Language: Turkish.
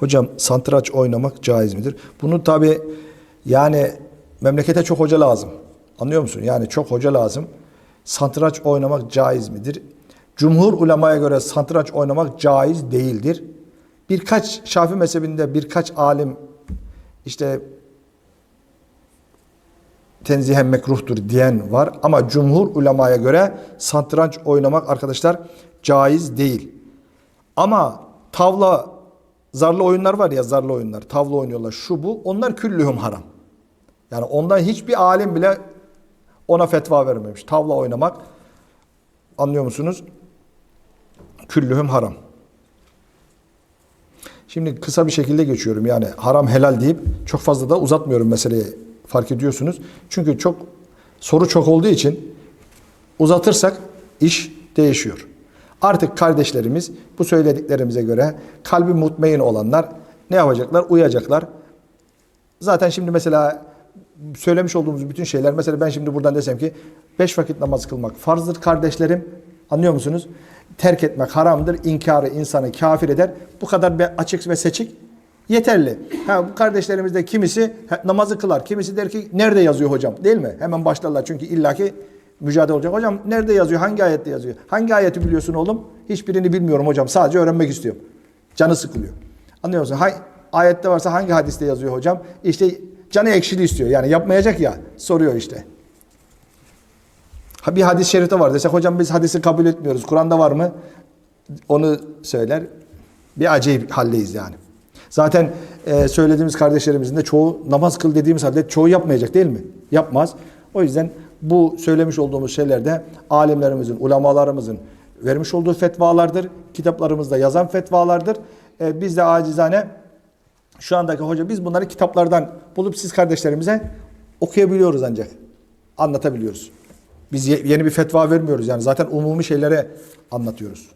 Hocam santraç oynamak caiz midir? Bunu tabi yani memlekete çok hoca lazım. Anlıyor musun? Yani çok hoca lazım. Santraç oynamak caiz midir? Cumhur ulemaya göre santraç oynamak caiz değildir. Birkaç Şafi mezhebinde birkaç alim işte tenzihen mekruhtur diyen var ama cumhur ulemaya göre satranç oynamak arkadaşlar caiz değil. Ama tavla zarlı oyunlar var ya zarlı oyunlar tavla oynuyorlar şu bu onlar küllühüm haram. Yani ondan hiçbir alim bile ona fetva vermemiş. Tavla oynamak anlıyor musunuz? Küllühüm haram. Şimdi kısa bir şekilde geçiyorum. Yani haram helal deyip çok fazla da uzatmıyorum meseleyi. Fark ediyorsunuz. Çünkü çok soru çok olduğu için uzatırsak iş değişiyor. Artık kardeşlerimiz bu söylediklerimize göre kalbi mutmain olanlar ne yapacaklar? Uyacaklar. Zaten şimdi mesela söylemiş olduğumuz bütün şeyler mesela ben şimdi buradan desem ki beş vakit namaz kılmak farzdır kardeşlerim. Anlıyor musunuz? Terk etmek haramdır. İnkarı insanı kafir eder. Bu kadar bir açık ve seçik yeterli. Ha, bu kardeşlerimizde kimisi namazı kılar. Kimisi der ki nerede yazıyor hocam? Değil mi? Hemen başlarlar çünkü illaki mücadele olacak. Hocam nerede yazıyor? Hangi ayette yazıyor? Hangi ayeti biliyorsun oğlum? Hiçbirini bilmiyorum hocam. Sadece öğrenmek istiyorum. Canı sıkılıyor. Anlıyor musun? Hay, ayette varsa hangi hadiste yazıyor hocam? İşte canı ekşili istiyor. Yani yapmayacak ya. Soruyor işte. Bir hadis-i şerifte var desek hocam biz hadisi kabul etmiyoruz. Kur'an'da var mı? Onu söyler. Bir acayip haldeyiz yani. Zaten e, söylediğimiz kardeşlerimizin de çoğu namaz kıl dediğimiz halde çoğu yapmayacak değil mi? Yapmaz. O yüzden bu söylemiş olduğumuz şeyler de alimlerimizin, ulemalarımızın vermiş olduğu fetvalardır. Kitaplarımızda yazan fetvalardır. E, biz de acizane şu andaki hoca biz bunları kitaplardan bulup siz kardeşlerimize okuyabiliyoruz ancak. Anlatabiliyoruz. Biz ye- yeni bir fetva vermiyoruz yani zaten umumi şeylere anlatıyoruz.